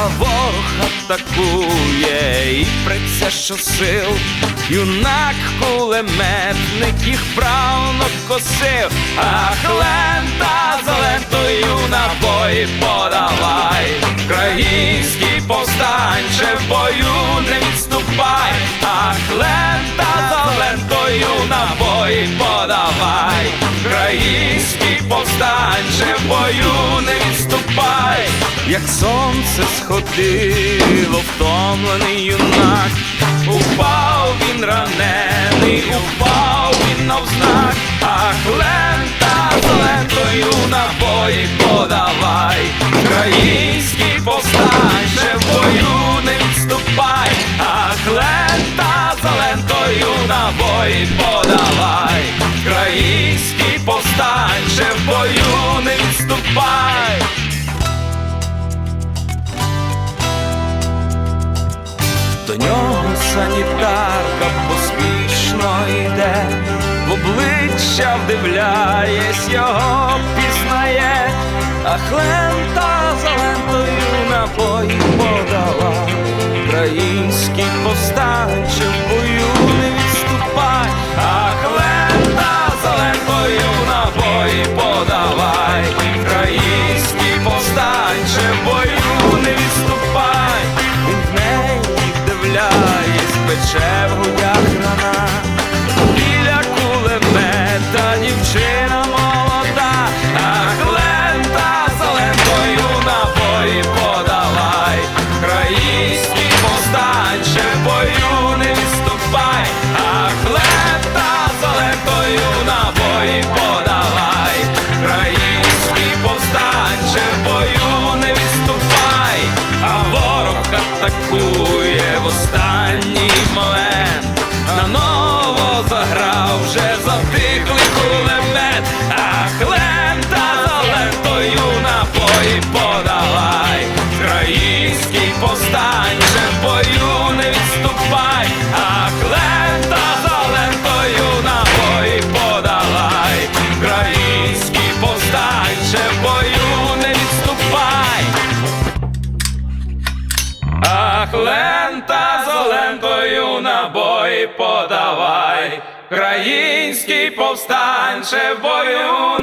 а ворог атакує і приця що сил, юнак кулеметник їх правно косив, ах, лента за лентою набої подавай, Український повстанче в бою не відступай, ах, лента за лентою набої подавай, Український повстанче в бою не відступай, як сонце сходило, втомлений юнак, упав він ранений, упав він навзнак, ах, лента за лентою набої подавай, Український повстанче в бою не відступай, ах, лента за лентою набої подавай, Український повстанче в бою не відступай. Санітарка поспішно йде, в обличчя вдивляєсь, його пізнає, а хлента за атакує в останній момент. Лента за на набої подавай, Український повстанче в бою.